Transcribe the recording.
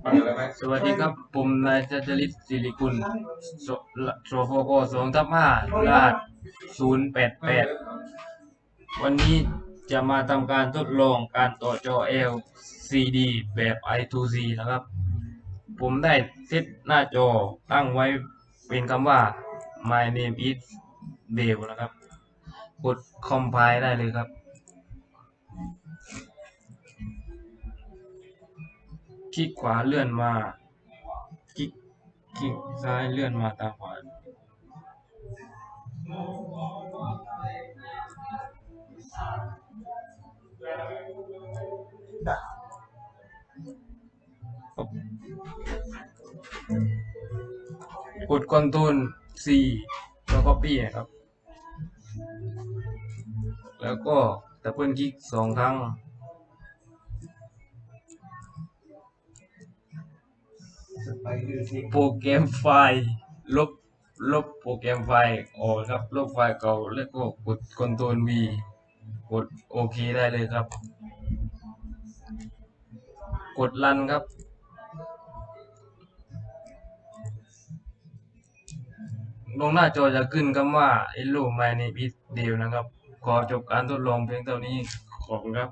สวัสดีครับผมนายจัจริตศิริกุลโซโซโฟโกสองทับห้ารหัสศูนย์แปดแปดวันนี้จะมาทำการทดลองการต่อจอ LCD แบบ I2C นะครับ ผมได้เซตหน้าจอตั้งไว้เป็นคำว่า my name is Dale นะครับ กด compile ได้เลยครับ คลิกขวาเลื่อนมา คลิกคลิกซ้ายเลื่อนมาตามขวากด Ctrl C แล้ว Copy นะครับ แล้วก็ดับเบิลคลิกสองครั้ง โปรแกรมไฟล์ลบลบโปรแกรมไฟล์ออกครับ ลบไฟล์เก่าแล้วก็กด Ctrl V กดโอเคได้เลยครับ กดรันครับ ลงหน้าจอจะขึ้นคำว่า Hello my name is Dale นะครับ ขอจบการทดลองเพียงเท่านี้ ขอบคุณครับ